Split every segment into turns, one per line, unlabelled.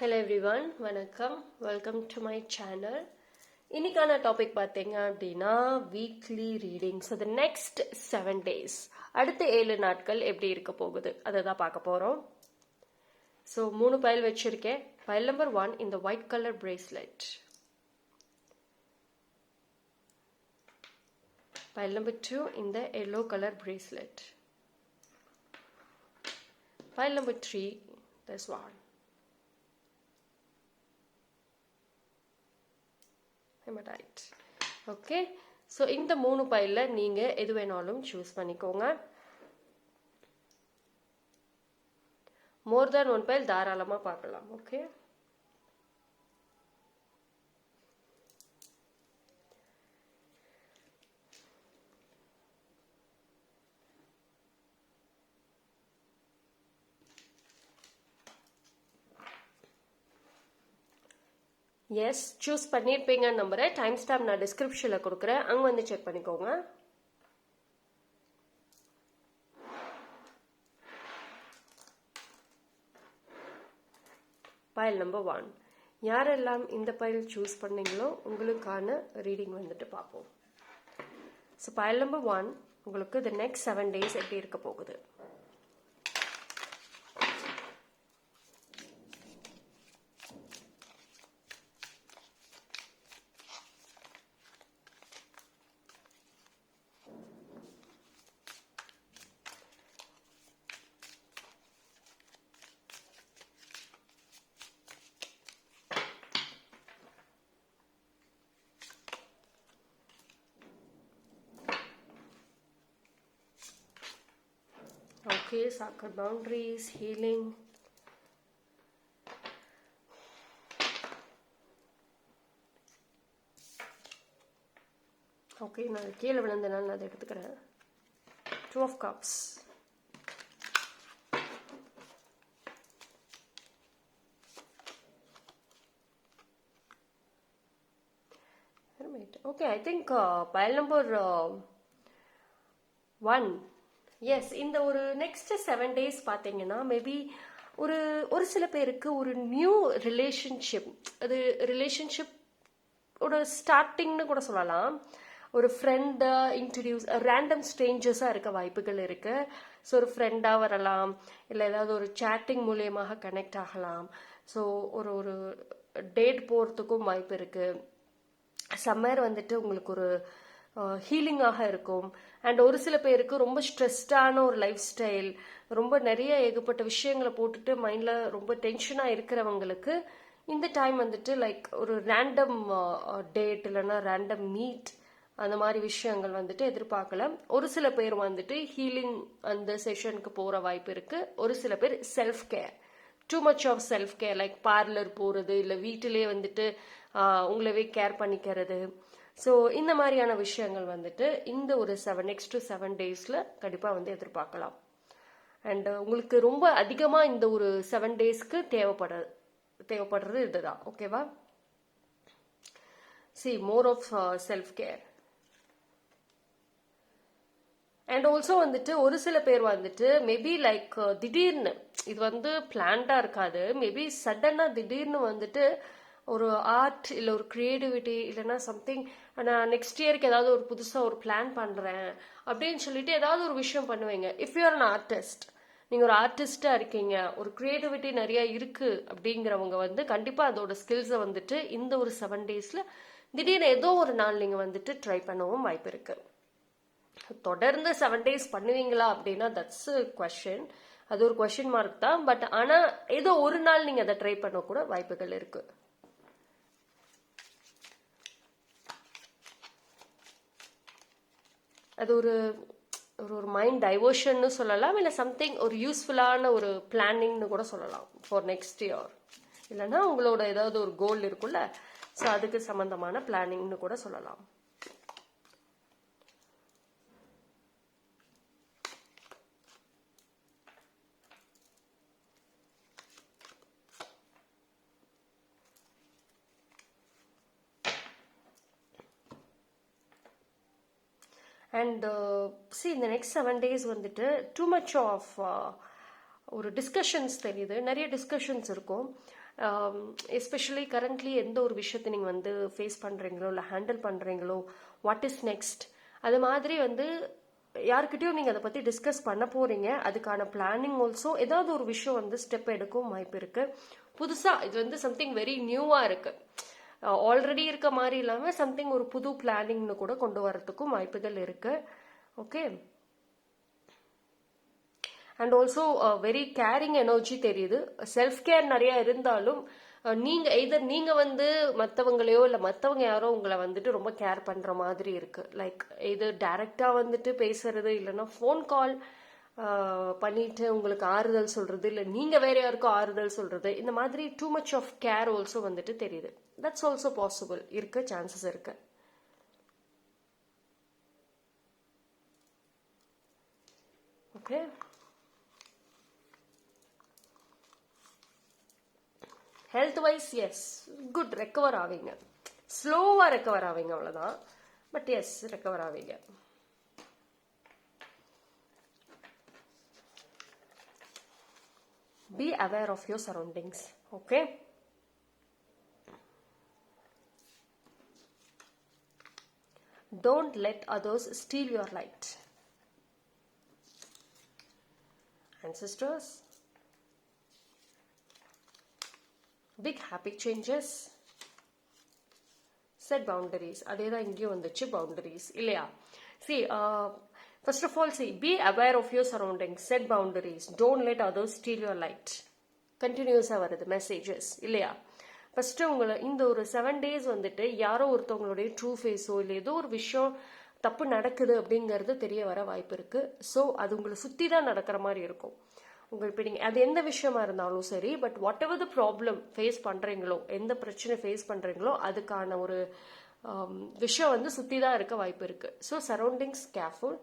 Hello everyone வணக்கம். Welcome to my channel இன்னைக்கான topic பார்த்தீங்க அப்படின்னா weekly reading so the next seven days அடுத்த ஏழு நாட்கள் எப்படி இருக்க போகுது? அதை தான் பார்க்க போகிறோம் ஸோ மூணு பைல் வச்சுருக்கேன். பைல் நம்பர் ஒன் இந்த white colour bracelet pile number two இந்த yellow colour bracelet number three தஸ் வார் நம்ம hematite ஓகே ஸோ இந்த மூணு பைலில் நீங்கள் எது வேணாலும் சூஸ் பண்ணிக்கோங்க. மோர் தேன் ஒன் பைல் தாராளமாக பார்க்கலாம். ஓகே எஸ் சூஸ் பண்ணியிருப்பீங்கன்னு நம்புகிறேன் டைம் ஸ்டாம்ப் நான் டிஸ்கிரிப்ஷனில் கொடுக்குறேன். அங்கே வந்து செக் பண்ணிக்கோங்க. பைல் நம்பர் ஒன் யாரெல்லாம் இந்த பைல் சூஸ் பண்ணீங்களோ உங்களுக்கான ரீடிங் வந்துட்டு பார்ப்போம். ஸோ பைல் நம்பர் ஒன் உங்களுக்கு இந்த நெக்ஸ்ட் செவன் டேஸ் எப்படி இருக்க போகுது? Okay, sacred boundaries, healing. Okay நான் கீழே விழுந்தனால நான் அதை எடுத்துக்கிறேன். Two of cups okay I think pile number one is இந்த ஒரு நெக்ஸ்ட் செவன் டேஸ் பார்த்தீங்கன்னா மேபி ஒரு ஒரு சில பேருக்கு ஒரு நியூ ரிலேஷன்ஷிப் அது ரிலேஷன்ஷிப் ஒரு ஸ்டார்டிங்னு கூட சொல்லலாம். ஒரு ஃப்ரெண்டை இன்ட்ரடியூஸ் ரேண்டம் ஸ்ட்ரேஞ்சர்ஸாக இருக்க வாய்ப்புகள் இருக்குது ஸோ ஒரு ஃப்ரெண்டாக வரலாம் இல்லை ஏதாவது ஒரு சேட்டிங் மூலியமாக கனெக்ட் ஆகலாம். ஸோ ஒரு ஒரு டேட் போகிறதுக்கும் வாய்ப்பு இருக்குது சம்மர் வந்துட்டு உங்களுக்கு ஒரு ஹீலிங்காக இருக்கும். அண்ட் ஒரு சில பேருக்கு ரொம்ப ஸ்ட்ரெஸ்டான ஒரு லைஃப் ஸ்டைல் ரொம்ப நிறைய ஏகப்பட்ட விஷயங்களை போட்டுட்டு மைண்டில் ரொம்ப டென்ஷனாக இருக்கிறவங்களுக்கு இந்த டைம் வந்துட்டு லைக் ஒரு ரேண்டம் டேட் இல்லைன்னா ரேண்டம் மீட் அந்த மாதிரி விஷயங்கள் வந்துட்டு எதிர்பார்க்கலாம் ஒரு சில பேர் வந்துட்டு ஹீலிங் அந்த செஷனுக்கு போகிற வாய்ப்பு இருக்குது ஒரு சில பேர் self care too much of self care like parlour போகிறது இல்லை வீட்டிலே வந்துட்டு உங்களவே கேர் பண்ணிக்கிறது. ஸோ இந்த மாதிரியான விஷயங்கள் வந்துட்டு இந்த ஒரு செவன் நெக்ஸ்ட் செவன் டேஸில் கண்டிப்பாக வந்து எதிர்பார்க்கலாம். அண்ட் உங்களுக்கு ரொம்ப அதிகமாக இந்த ஒரு செவன் டேஸ்க்கு தேவைப்பட தேவைப்படுறது இதுதான். ஓகேவா see more of self care and also வந்துட்டு ஒரு சில பேர் வந்துட்டு மேபி லைக் திடீர்னு இது வந்து பிளான்டாக இருக்காது. மேபி சடனாக திடீர்னு வந்துட்டு ஒரு ஆர்ட் இல்லை ஒரு க்ரியேட்டிவிட்டி இல்லைன்னா சம்திங் நான் நெக்ஸ்ட் இயருக்கு ஏதாவது ஒரு புதுசாக ஒரு பிளான் பண்ணுறேன் அப்படின்னு சொல்லிட்டு ஏதாவது ஒரு விஷயம் பண்ணுவீங்க. இஃப் யூஆர் அன் ஆர்டிஸ்ட் நீங்கள் ஒரு ஆர்டிஸ்டாக இருக்கீங்க ஒரு க்ரியேட்டிவிட்டி நிறையா இருக்குது அப்படிங்கிறவங்க வந்து கண்டிப்பாக அதோட ஸ்கில்ஸை வந்துட்டு இந்த ஒரு செவன் டேஸில் திடீர்னு ஏதோ ஒரு நாள் நீங்கள் வந்துட்டு ட்ரை பண்ணவும் வாய்ப்பு இருக்குது தொடர்ந்து செவன் டேஸ் பண்ணுவீங்களா அப்படின்னா தட்ஸ் கொஷின் அது ஒரு கொஷின் மார்க் தான். பட் ஆனால் ஏதோ ஒரு நாள் நீங்கள் அதை ட்ரை பண்ண கூட வாய்ப்புகள் இருக்குது அது ஒரு ஒரு ஒரு மைண்ட் டைவர்ஷன்னு சொல்லலாம் இல்லை சம்திங் ஒரு யூஸ்ஃபுல்லான ஒரு பிளானிங்னு கூட சொல்லலாம் ஃபார் நெக்ஸ்ட் இயர் இல்லைன்னா உங்களோட ஏதாவது ஒரு கோல் இருக்குல்ல ஸோ அதுக்கு சம்மந்தமான பிளானிங்னு கூட சொல்லலாம். அண்ட் சி இந்த நெக்ஸ்ட் செவன் டேஸ் வந்துட்டு டூ மச் ஆஃப் ஒரு டிஸ்கஷன்ஸ் தெரியுது. நிறைய டிஸ்கஷன்ஸ் இருக்கும். Um, எஸ்பெஷலி கரண்ட்லி எந்த ஒரு விஷயத்தை நீங்கள் வந்து ஃபேஸ் பண்ணுறீங்களோ இல்லை ஹேண்டில் பண்ணுறீங்களோ வாட் இஸ் நெக்ஸ்ட் அது மாதிரி வந்து யாருக்கிட்டையும் நீங்கள் அதை பற்றி டிஸ்கஸ் பண்ண போகிறீங்க அதுக்கான பிளானிங் ஆல்சோ ஏதாவது ஒரு விஷயம் வந்து ஸ்டெப் எடுக்கும் வாய்ப்பு இருக்குது புதுசாக இது வந்து சம்திங் வெரி நியூவாக இருக்குது ஆல்ரெடி இருக்க மாதிரி இல்லாமல் சம்திங் ஒரு புது பிளானிங்னு கூட கொண்டு வரத்துக்கும் வாய்ப்புகள் இருக்குது okay and also very caring energy தெரியுது. செல்ஃப் கேர் நிறைய இருந்தாலும் நீங்கள் நீங்க எதர் நீங்க வந்து மற்றவங்களையோ இல்லை மற்றவங்க யாரோ உங்களை வந்துட்டு ரொம்ப கேர் பண்ற மாதிரி இருக்கு. லைக் இது டைரக்டா வந்துட்டு பேசுறது இல்லைன்னா ஃபோன் கால் பண்ணிட்டு உங்களுக்கு ஆறுதல் சொல்றது இல்லை நீங்க வேற யாருக்கும் ஆறுதல் சொல்றது இந்த மாதிரி too much of care also வந்துட்டு தெரியுது. தட்ஸ் ஆல்சோ பாசிபிள் இருக்க சான்சஸ் இருக்கு. Okay health wise yes good recover ஆவீங்க. ஸ்லோவாக ரெக்கவர் ஆவீங்க அவ்வளோதான் பட் எஸ் ரெக்கவர் ஆவீங்க. be aware of your surroundings okay don't let others steal your light ancestors big happy changes set boundaries அதே தான் இங்கேயும் வந்துச்சு boundaries இல்லையா see uh, first of all see be aware of your surroundings. Set boundaries. Don't let others steal your light. கண்டினியூஸாக வருது messages இல்லையா? First உங்களை இந்த ஒரு செவன் டேஸ் வந்துட்டு யாரோ ஒருத்தவங்களுடைய ட்ரூ ஃபேஸோ இல்லை ஏதோ ஒரு விஷயம் தப்பு நடக்குது அப்படிங்கிறது தெரிய வர வாய்ப்பு இருக்குது ஸோ அது உங்களை சுற்றி தான் நடக்கிற மாதிரி இருக்கும். உங்கள் இப்போ நீங்கள் அது எந்த விஷயமா இருந்தாலும் சரி but whatever the problem face பண்ணுறீங்களோ எந்த பிரச்சனை ஃபேஸ் பண்ணுறீங்களோ அதுக்கான ஒரு விஷயம் வந்து சுற்றி தான் இருக்க வாய்ப்பு இருக்குது ஸோ சரௌண்டிங்ஸ் கேர்ஃபுல்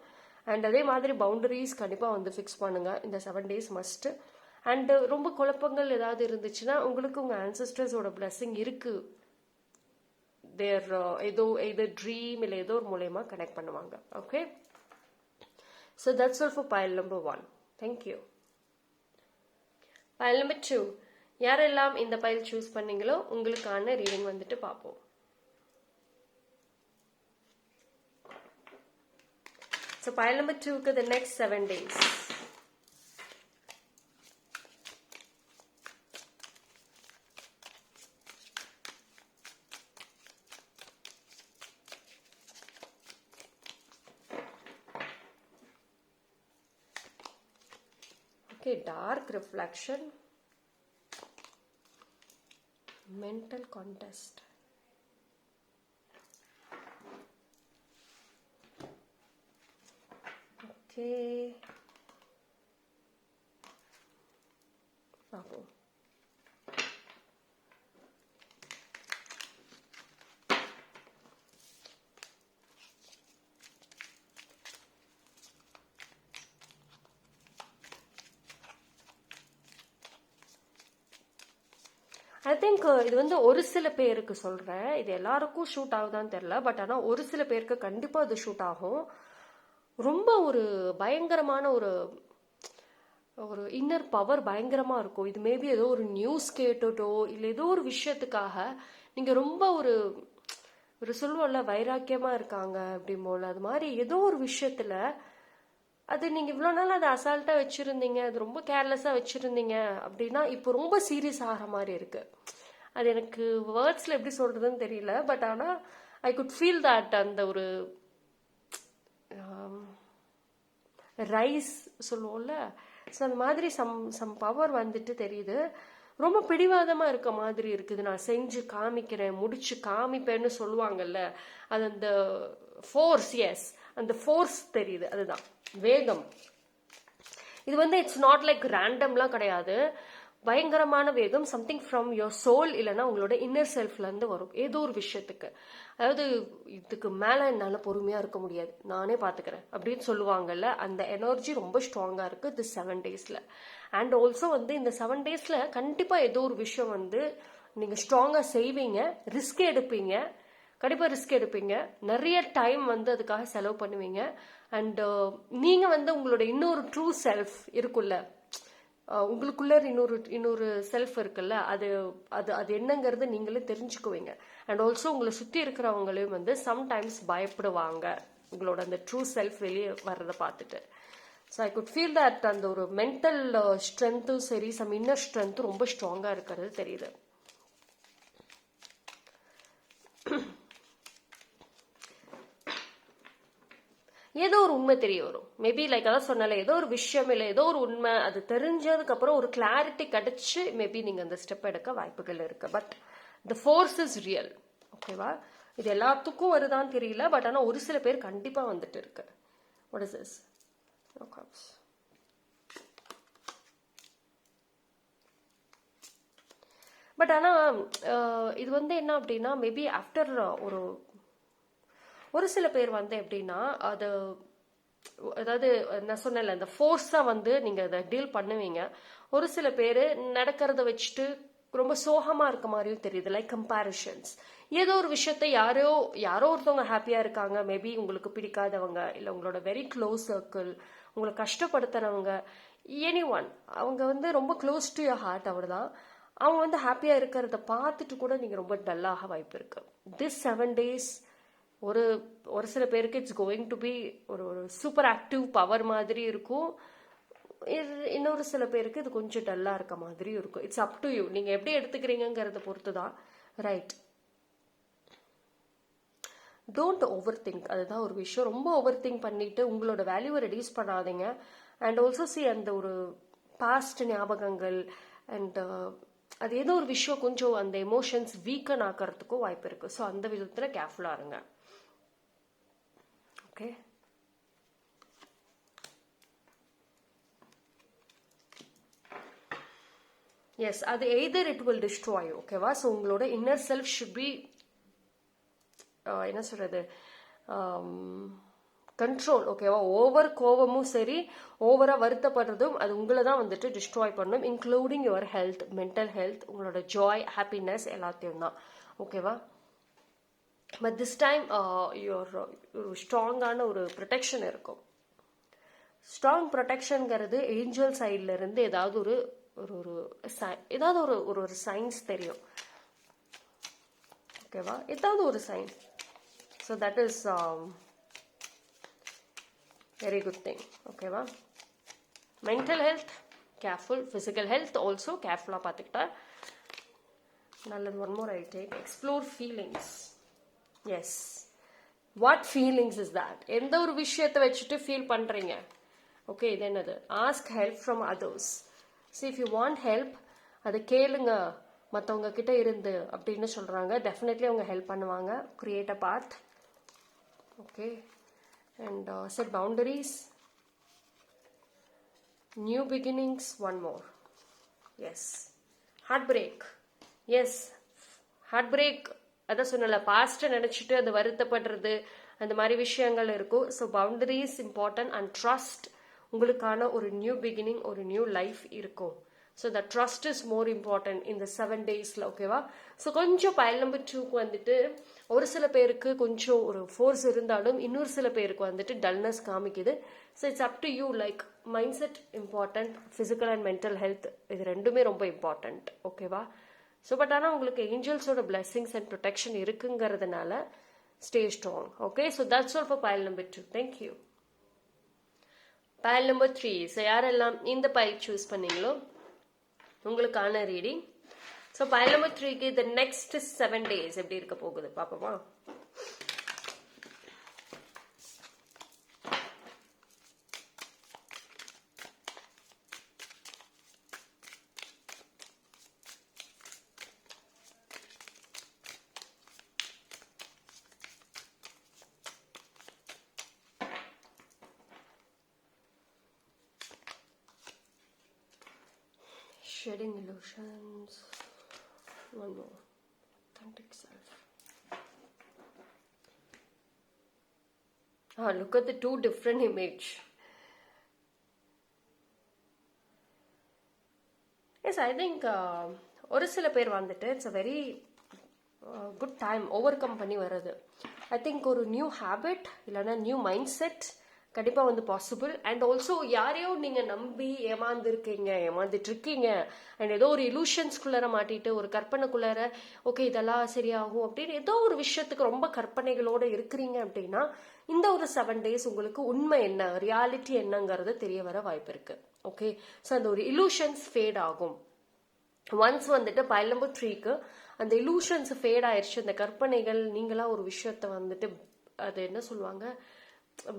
அண்ட் அதே மாதிரி பவுண்டரிஸ் கண்டிப்பாக வந்து ஃபிக்ஸ் பண்ணுங்கள் இந்த செவன் டேஸ் மஸ்ட்டு அண்டு ரொம்ப குழப்பங்கள் ஏதாவது இருந்துச்சுன்னா உங்களுக்கு உங்கள் ஆன்சஸ்டர்ஸோட blessing இருக்குது தேர் uh, ஏதோ ஏதோ ட்ரீம் இல்லை ஏதோ ஒரு மூலயமா கனெக்ட் பண்ணுவாங்க. Okay so that's all for pile number one thank you pile number two யாரெல்லாம் இந்த பயல் சூஸ் பண்ணீங்களோ உங்களுக்கான ரீடிங் வந்துட்டு பார்ப்போம். ஸோ பயல் நம்பர் டூக்கு the next seven days Okay, dark reflection, mental contest. Okay. பார்ப்போம் ஐ திங்க் இது வந்து ஒரு சில பேருக்கு சொல்றேன். இது எல்லாருக்கும் ஷூட் ஆகுதான்னு தெரியல பட் ஆனால் ஒரு சில பேருக்கு கண்டிப்பா இது ஷூட் ஆகும். ரொம்ப ஒரு பயங்கரமான ஒரு ஒரு இன்னர் பவர் பயங்கரமாக இருக்கும். இது மேபி ஏதோ ஒரு நியூஸ் கேட்டுட்டோ இல்லை ஏதோ ஒரு விஷயத்துக்காக நீங்கள் ரொம்ப ஒரு ஒரு சொல்லுவோம்ல வைராக்கியமாக இருக்காங்க அப்படிம்போல் அது மாதிரி ஏதோ ஒரு விஷயத்தில் அது நீங்கள் இவ்வளோ நாள் அதை அசால்ட்டாக வச்சுருந்தீங்க அது ரொம்ப கேர்லெஸ்ஸாக வச்சுருந்தீங்க அப்படின்னா இப்போ ரொம்ப சீரியஸ் ஆகிற மாதிரி இருக்குது அது எனக்கு வேர்ட்ஸில் எப்படி சொல்கிறதுன்னு தெரியல பட் ஆனால் ஐ குட் ஃபீல் தட் அந்த ஒரு ரைஸ் சொல்லுவோம்ல. ஸோ அந்த மாதிரி சம் சம் பவர் வந்துட்டு தெரியுது. ரொம்ப பிடிவாதமாக இருக்க மாதிரி இருக்குது. நான் செஞ்சு காமிக்கிறேன் முடிச்சு காமிப்பேன்னு சொல்லுவாங்கல்ல. அது அந்த ஃபோர்ஸ் எஸ் அந்த ஃபோர்ஸ் தெரியுது. அதுதான். வேகம். இது வந்து இட்ஸ் நாட் லைக் ரேண்டம்லாம் கிடையாது. பயங்கரமான வேகம் சம்திங் ஃப்ரம் யோர் சோல் இல்லைன்னா உங்களோட இன்னர் செல்ஃப்லேருந்து வரும். ஏதோ ஒரு விஷயத்துக்கு. அதாவது இதுக்கு மேலே என்னால் பொறுமையாக இருக்க முடியாது. நானே பார்த்துக்கிறேன் அப்படின்னு சொல்லுவாங்கல்ல அந்த எனர்ஜி ரொம்ப ஸ்ட்ராங்காக இருக்குது தி செவன் டேஸில் அண்ட் ஆல்சோ வந்து இந்த செவன் டேஸில் கண்டிப்பாக ஏதோ ஒரு விஷயம் வந்து நீங்கள் ஸ்ட்ராங்காக செய்வீங்க ரிஸ்க் எடுப்பீங்க. கண்டிப்பாக ரிஸ்க் எடுப்பீங்க. நிறைய டைம் வந்து அதுக்காக செலவு பண்ணுவீங்க. அண்ட் uh, நீங்கள் வந்து உங்களோட இன்னொரு ட்ரூ செல்ஃப் இருக்குல்ல உங்களுக்குள்ளே இன்னொரு இன்னொரு செல்ஃப் இருக்குல்ல அது அது அது என்னங்கிறது நீங்களே தெரிஞ்சுக்குவீங்க. அண்ட் ஆல்சோ உங்களை சுற்றி இருக்கிறவங்களையும் வந்து சம்டைம்ஸ் பயப்படுவாங்க உங்களோட அந்த ட்ரூ செல்ஃப் வெளியே வர்றதை பார்த்துட்டு. So I could feel that அந்த ஒரு மென்டல் ஸ்ட்ரென்த்தும் சரி சம் இன்னர் ஸ்ட்ரென்த்தும் ரொம்ப ஸ்ட்ராங்காக இருக்கிறது தெரியுது. ஏதோ ஒரு உண்மை தெரிய வரும். மேபி லைக் அதான் சொன்னல ஏதோ ஒரு விஷயம் இல்லை ஏதோ ஒரு உண்மை அது தெரிஞ்சதுக்கப்புறம் ஒரு கிளாரிட்டி கிடைச்சி மேபி நீங்கள் அந்த ஸ்டெப் எடுக்க வாய்ப்புகள் இருக்கு. But the force is real ஓகேவா இது எல்லாத்துக்கும் வருதான்னு தெரியல பட் ஆனால் ஒரு சில பேர் கண்டிப்பாக வந்துட்டு இருக்கு. வாட் இஸ் திஸ் பட் ஆனால் இது வந்து என்ன அப்படின்னா மேபி ஆஃப்டர் ஒரு ஒரு சில பேர் வந்து எப்படின்னா அது அதாவது நான் சொன்னேன்ல அந்த ஃபோர்ஸாக வந்து நீங்கள் அதை டீல் பண்ணுவீங்க. ஒரு சில பேர் நடக்கிறத வச்சுட்டு ரொம்ப சோகமாக இருக்க மாதிரியும் தெரியுது லைக் கம்பேரிஷன்ஸ் ஏதோ ஒரு விஷயத்த யாரோ யாரோ ஒருத்தவங்க ஹாப்பியாக இருக்காங்க மேபி உங்களுக்கு பிடிக்காதவங்க இல்லை உங்களோட வெரி க்ளோஸ் சர்க்கிள் உங்களை கஷ்டப்படுத்துறவங்க எனி ஒன் அவங்க வந்து ரொம்ப க்ளோஸ் டு யர் ஹார்ட் அவர் தான் அவங்க வந்து ஹாப்பியாக இருக்கிறத பார்த்துட்டு கூட நீங்கள் ரொம்ப டல்லாக வாய்ப்பு இருக்கு. திஸ் செவன் டேஸ் ஒரு ஒரு சில பேருக்கு இட்ஸ் கோயிங் டு பி ஒரு ஒரு சூப்பர் ஆக்டிவ் பவர் மாதிரி இருக்கும். இது- இன்னொரு சில பேருக்கு இது கொஞ்சம் டல்லாக இருக்க மாதிரி இருக்கும். இட்ஸ் அப் டு யூ நீங்கள் எப்படி எடுத்துக்கிறீங்கிறத பொறுத்து தான் ரைட் டோன்ட் ஓவர் திங்க் அதுதான் ஒரு விஷயம். ரொம்ப ஓவர் திங்க் பண்ணிட்டு உங்களோட வேல்யூவை ரெடியூஸ் பண்ணாதீங்க. அண்ட் ஆல்சோ சி அந்த ஒரு பாஸ்ட் ஞாபகங்கள் அண்ட் uh, அது ஏதோ ஒரு விஷயம் கொஞ்சம் அந்த எமோஷன்ஸ் வீக்கன் ஆக்கிறதுக்கும் வாய்ப்பு இருக்குது ஸோ அந்த விதத்தில் கேர்ஃபுல்லாக இருங்க. ஓகே எஸ் அது எய்தர் இட் வில் டிஸ்ட்ராய் ஓகேவா ஸோ உங்களோட இன்னர் செல்ஃப் ஷுட் பி என்ன சொல்கிறது கண்ட்ரோல் ஓகேவா ஓவர் கோவமும் சரி ஓவராக வருத்தப்படுறதும் அது உங்களை தான் வந்துட்டு டிஸ்ட்ராய் பண்ணும் including your health mental health உங்களோட ஜாய் ஹாப்பினஸ் எல்லாத்தையும் தான் ஓகேவா பட் திஸ் டைம் யோர் ஒரு ஸ்ட்ராங்கான ஒரு ப்ரொடெக்ஷன் இருக்கும். ஸ்ட்ராங் ப்ரொடெக்ஷனுங்கிறது ஏஞ்சல் சைட்லேருந்து ஏதாவது ஒரு ஒரு ஒரு ஏதாவது ஒரு ஒரு ஒரு சயின்ஸ் தெரியும். ஓகேவா ஏதாவது ஒரு science so that is very good thing ஓகேவா mental health careful physical health also கேர்ஃபுல்லாக பார்த்துக்கிட்டா நல்லது. One more I take explore feelings is what feelings is that எந்த ஒரு விஷயத்தை வச்சுட்டு ஃபீல் பண்ணுறீங்க ஓகே இது என்னது? Ask help from others see if you want help அதை கேளுங்க. மற்றவங்க கிட்ட இருந்து அப்படின்னு சொல்கிறாங்க டெஃபினெட்லி அவங்க ஹெல்ப் பண்ணுவாங்க. Create a path okay and set boundaries new beginnings one more is heartbreak is heartbreak அதான் சொன்னல பாஸ்ட்டை நினச்சிட்டு அது வருத்தப்படுறது அந்த மாதிரி விஷயங்கள் இருக்கும். So boundaries important and trust உங்களுக்கான ஒரு நியூ பிகினிங் ஒரு நியூ லைஃப் இருக்கும். So the trust is more important இந்த செவன் டேஸில் ஓகேவா ஸோ கொஞ்சம் பயல் நம்பர் டூக்கு வந்துட்டு ஒரு சில பேருக்கு கொஞ்சம் ஒரு ஃபோர்ஸ் இருந்தாலும் இன்னொரு சில பேருக்கு வந்துட்டு டல்னஸ் காமிக்குது. So it's up to you like mindset important physical and mental health இது ரெண்டுமே ரொம்ப இம்பார்ட்டன்ட் ஓகேவா ஸோ பட் ஆனால் உங்களுக்கு ஏஞ்சல்ஸோட பிளெஸ்ஸிங்ஸ் அண்ட் ப்ரொடெக்ஷன் இருக்குங்கிறதுனால stay strong okay so that's all for pile number two thank you pile number three so யாரெல்லாம் இந்த பயல் சூஸ் பண்ணீங்களோ உங்களுக்கான ரீடிங் ஸோ பயல் நம்பர் த்ரீக்கு த நெக்ஸ்ட் செவன் டேஸ் எப்படி இருக்க போகுது? பார்ப்போமா? shedding illusions one more authentic self ah look at the two different image yes I think ஒரு சில பேர் வந்துட்டு it's a very good time overcome பண்ணி வர்றது ஐ திங்க் ஒரு நியூ ஹேபிட் இல்லைன்னா நியூ மைண்ட் செட் கண்டிப்பாக வந்து பாசிபிள் அண்ட் ஆல்சோ யாரையோ நீங்கள் நம்பி ஏமாந்துருக்கீங்க ஏமாந்துட்டு இருக்கீங்க அண்ட் ஏதோ ஒரு இலூஷன்ஸ்குள்ளார மாட்டிட்டு ஒரு கற்பனைக்குள்ளார ஓகே இதெல்லாம் சரியாகும் அப்படின்னு ஏதோ ஒரு விஷயத்துக்கு ரொம்ப கற்பனைகளோட இருக்கிறீங்க அப்படின்னா இந்த ஒரு செவன் டேஸ் உங்களுக்கு உண்மை என்ன ரியாலிட்டி என்னங்கிறது தெரிய வர வாய்ப்பு இருக்குது ஓகே ஸோ அந்த ஒரு இலூஷன்ஸ் ஃபேட் ஆகும். ஒன்ஸ் வந்துட்டு பைல் நம்பர் த்ரீக்கு அந்த இலூஷன்ஸ் ஃபேட் ஆயிடுச்சு அந்த கற்பனைகள் நீங்களாக ஒரு விஷயத்த வந்துட்டு அது என்ன சொல்லுவாங்க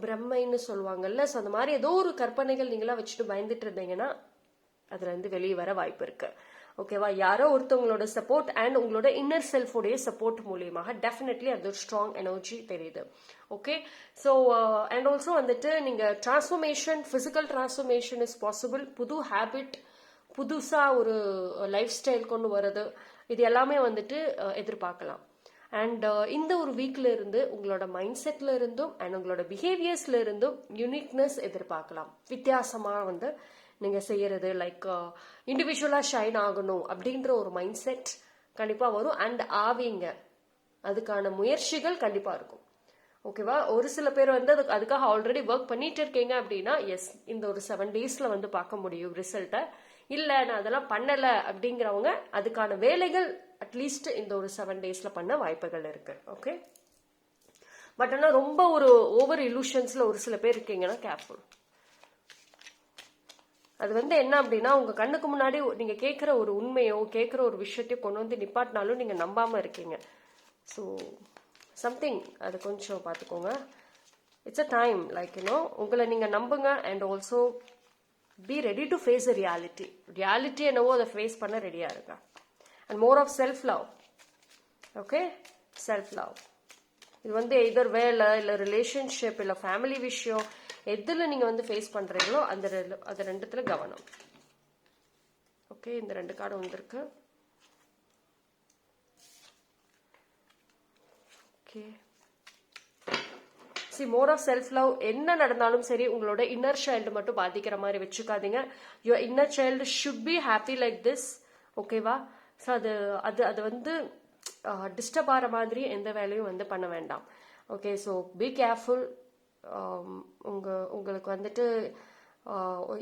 பிரம்மைன்னு சொல்லுவாங்கல்ல. ஸோ அந்த மாதிரி ஏதோ ஒரு கற்பனைகள் நீங்களாம் வச்சுட்டு பயந்துட்டு இருந்தீங்கன்னா அதுலேருந்து வெளியே வர வாய்ப்பு இருக்கு. ஓகேவா யாரோ ஒருத்தவங்களோட சப்போர்ட் அண்ட் உங்களோட இன்னர் செல்ஃபோடைய சப்போர்ட் மூலியமாக டெஃபினெட்லி அது ஒரு ஸ்ட்ராங் எனர்ஜி தெரியுது. ஓகே ஸோ அண்ட் ஆல்சோ வந்துட்டு நீங்கள் transformation physical transformation is possible புது ஹேபிட் புதுசாக ஒரு லைஃப் ஸ்டைல் கொண்டு வர்றது இது எல்லாமே வந்துட்டு uh, எதிர்பார்க்கலாம். அண்ட் uh, இந்த ஒரு வீக்ல இருந்து உங்களோட மைண்ட் செட்ல இருந்தும் அண்ட் உங்களோட பிஹேவியர்ஸ்ல இருந்தும் யூனிக்னஸ் எதிர்பார்க்கலாம். வித்தியாசமா வந்து நீங்க செய்யறது லைக் இண்டிவிஜுவலா ஷைன் ஆகணும் அப்படின்ற ஒரு மைண்ட் செட் கண்டிப்பா வரும். அண்ட் ஆவீங்க. அதுக்கான முயற்சிகள் கண்டிப்பா இருக்கும். ஓகேவா ஒரு சில பேர் வந்து அதுக்கு அதுக்காக ஆல்ரெடி ஒர்க் பண்ணிட்டு இருக்கீங்க அப்படின்னா எஸ் இந்த ஒரு செவன் டேஸ்ல வந்து பார்க்க முடியும் ரிசல்ட்டை இல்லை நான் அதெல்லாம் பண்ணலை அப்படிங்கிறவங்க அதுக்கான வேலைகள் அட்லீஸ்ட் இந்த ஒரு செவன் டேஸில் பண்ண வாய்ப்புகள் இருக்குது ஓகே பட் ஆனால் ரொம்ப ஒரு ஓவர் இலூஷன்ஸில் ஒரு சில பேர் இருக்கீங்கன்னா கேர்ஃபுல் அது வந்து என்ன அப்படின்னா உங்கள் கண்ணுக்கு முன்னாடி நீங்கள் கேட்குற ஒரு உண்மையோ கேட்குற ஒரு விஷயத்தையோ கொண்டு வந்து நிப்பாட்டினாலும் நீங்கள் நம்பாமல் இருக்கீங்க. ஸோ சம்திங் அது கொஞ்சம் பார்த்துக்கோங்க. It's a time like you know உங்களை நீங்கள் நம்புங்க and also be ready to face a reality reality என்னவோ அதை ஃபேஸ் பண்ண ரெடியாக இருக்கா and more of self love okay self love இது வந்து எதர் வேலை இல்லை ரிலேஷன்ஷிப் இல்லை ஃபேமிலி விஷயம் எதில் நீங்கள் வந்து ஃபேஸ் பண்ணுறீங்களோ அந்த அது ரெண்டுத்தில் கவனம். ஓகே இந்த ரெண்டு கார்டு வந்திருக்கு. Okay see more of self love என்ன நடந்தாலும் சரி உங்களோட இன்னர் சைல்டு மட்டும் பாதிக்கிற மாதிரி வச்சுக்காதீங்க. Your inner child should be happy like this ஓகேவா ஸோ அது அது அது வந்து டிஸ்டர்ப் ஆகிற மாதிரி எந்த வேலையும் வந்து பண்ண வேண்டாம். ஓகே ஸோ பி கேர்ஃபுல் உங்கள் உங்களுக்கு வந்துட்டு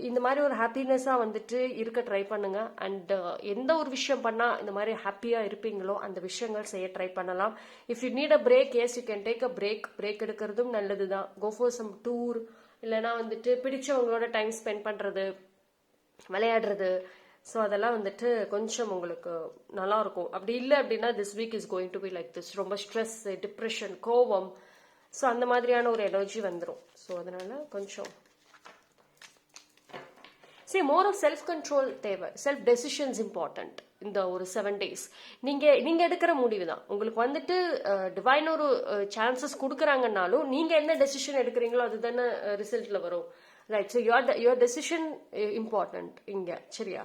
இந்த மாதிரி ஒரு ஹாப்பினஸ்ஸாக வந்துட்டு இருக்க ட்ரை பண்ணுங்க. அண்ட் எந்த ஒரு விஷயம் பண்ணால் இந்த மாதிரி ஹாப்பியாக இருப்பீங்களோ அந்த விஷயங்கள் செய்ய ட்ரை பண்ணலாம். If you need a break yes you can take a break break எடுக்கிறதும் நல்லது தான் கோ ஃபார் சம் டூர் இல்லைன்னா வந்துட்டு பிடிச்சவங்களோட டைம் ஸ்பெண்ட் பண்ணுறது விளையாடுறது ஸோ அதெல்லாம் வந்துட்டு கொஞ்சம் உங்களுக்கு நல்லா இருக்கும் அப்படி இல்லை அப்படின்னா this week is going to be like this ரொம்ப ஸ்ட்ரெஸ் டிப்ரெஷன் கோவம் ஸோ அந்த மாதிரியான ஒரு எனர்ஜி வந்துடும் ஸோ அதனால கொஞ்சம். சரி மோர் ஆஃப் செல்ஃப் கண்ட்ரோல் தேவை செல்ஃப் டெசிஷன்ஸ் இம்பார்ட்டன்ட் இந்த ஒரு செவன் டேஸ் நீங்கள் நீங்கள் எடுக்கிற முடிவு தான். உங்களுக்கு வந்துட்டு டிவைன் ஒரு சான்சஸ் கொடுக்குறாங்கன்னாலும் நீங்கள் என்ன டெசிஷன் எடுக்கிறீங்களோ அது தானே ரிசல்ட்டில் வரும். Right so your your decision important இங்கே. சரியா?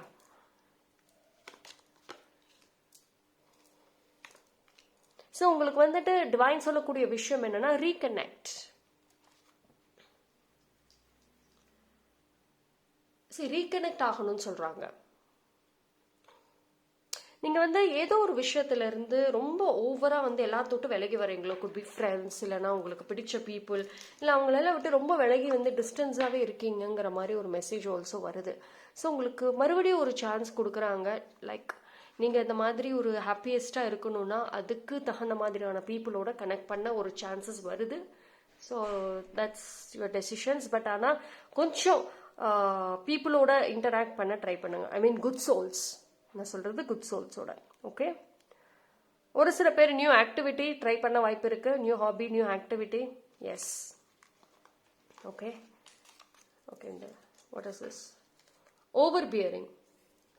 ஸோ உங்களுக்கு வந்துட்டு டிவைன் சொல்லக்கூடிய விஷயம் என்னன்னா ரீகனெக்ட் சரி ரீகனெக்ட் ஆகணும்னு சொல்றாங்க. நீங்க வந்து ஏதோ ஒரு விஷயத்துல இருந்து ரொம்ப ஓவரா வந்து எல்லாத்தோட்டும் விலகி வரீங்களோ குட் பி ஃப்ரெண்ட்ஸ் இல்லைன்னா உங்களுக்கு பிடிச்ச பீப்புள் இல்லை அவங்களெல்லாம் விட்டு ரொம்ப விலகி வந்து டிஸ்டன்ஸாவே இருக்கீங்கங்கிற மாதிரி ஒரு மெசேஜ் ஆல்சோ வருது. ஸோ உங்களுக்கு மறுபடியும் ஒரு சான்ஸ் கொடுக்குறாங்க லைக் நீங்கள் இந்த மாதிரி ஒரு ஹாப்பியஸ்ட்டாக இருக்கணும்னா அதுக்கு தகுந்த மாதிரியான பீப்புளோட கனெக்ட் பண்ண ஒரு சான்சஸ் வருது. So that's your decisions but ஆனால் கொஞ்சம் பீப்புளோட இன்டராக்ட் பண்ண ட்ரை பண்ணுங்க. ஐ மீன் குட் சோல்ஸ் நான் சொல்கிறது குட் சோல்ஸோட ஓகே ஒரு சில பேர் நியூ ஆக்டிவிட்டி ட்ரை பண்ண வாய்ப்பு இருக்குது new hobby new activity yes okay okay இந்த what is this overbearing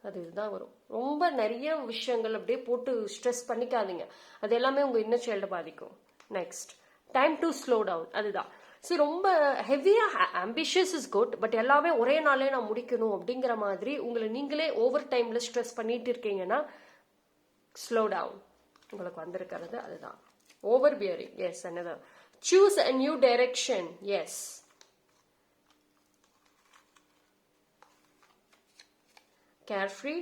அது இதுதான் வரும். ரொம்ப நிறைய விஷயங்கள் அப்படியே போட்டு ஸ்ட்ரெஸ் பண்ணிக்காதீங்க. அது எல்லாமே உங்க இன்னர் சைல்டை பாதிக்கும். Next time to slow down அதுதான். சரி ரொம்ப ஹெவியாக ஆம்பிஷியஸ் இஸ் குட் பட் எல்லாமே ஒரே நாளே நான் முடிக்கணும் அப்படிங்கிற மாதிரி உங்களை நீங்களே ஓவர் டைமில் ஸ்ட்ரெஸ் பண்ணிட்டு இருக்கீங்கன்னா ஸ்லோ டவுன் உங்களுக்கு வந்திருக்கிறது அதுதான். ஓவர் பியரிங் எஸ் என்னதான் choose a new direction yes carefree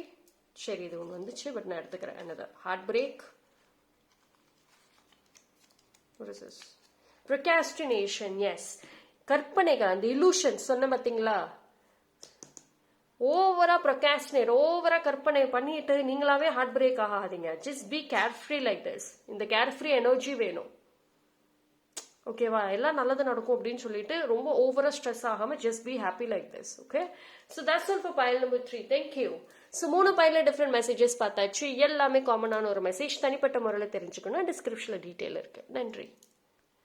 சரி இது ஒன்று வந்துச்சு பட் நான் எடுத்துக்கிறேன் என்னது ஹார்ட் பிரேக் ப்ரொகாஸ்டினேஷன் எஸ் கற்பனைகள் அந்த இலூஷன் சொன்ன பார்த்தீங்களா ஓவரா ப்ரொகாஸ்டினேட் ஓவரா கற்பனை பண்ணிட்டு நீங்களாவே ஹார்ட் பிரேக் ஆகாதீங்க just be carefree like this இந்த கேர் ஃப்ரீ எனர்ஜி வேணும் ஓகேவா? எல்லாம் நல்லது நடக்கும் அப்படின்னு சொல்லிட்டு ரொம்ப ஓவராக ஸ்ட்ரெஸ் ஆகாமல் just be happy like this okay so that's all for file number three thank you so மூணு பயில டிஃப்ரெண்ட் மெசேஜஸ் பார்த்தாச்சு. எல்லாமே காமனான ஒரு மெசேஜ் தனிப்பட்ட முறையில் தெரிஞ்சுக்கணும். டிஸ்கிரிப்ஷனில் டீட்டெயில் இருக்குது நன்றி.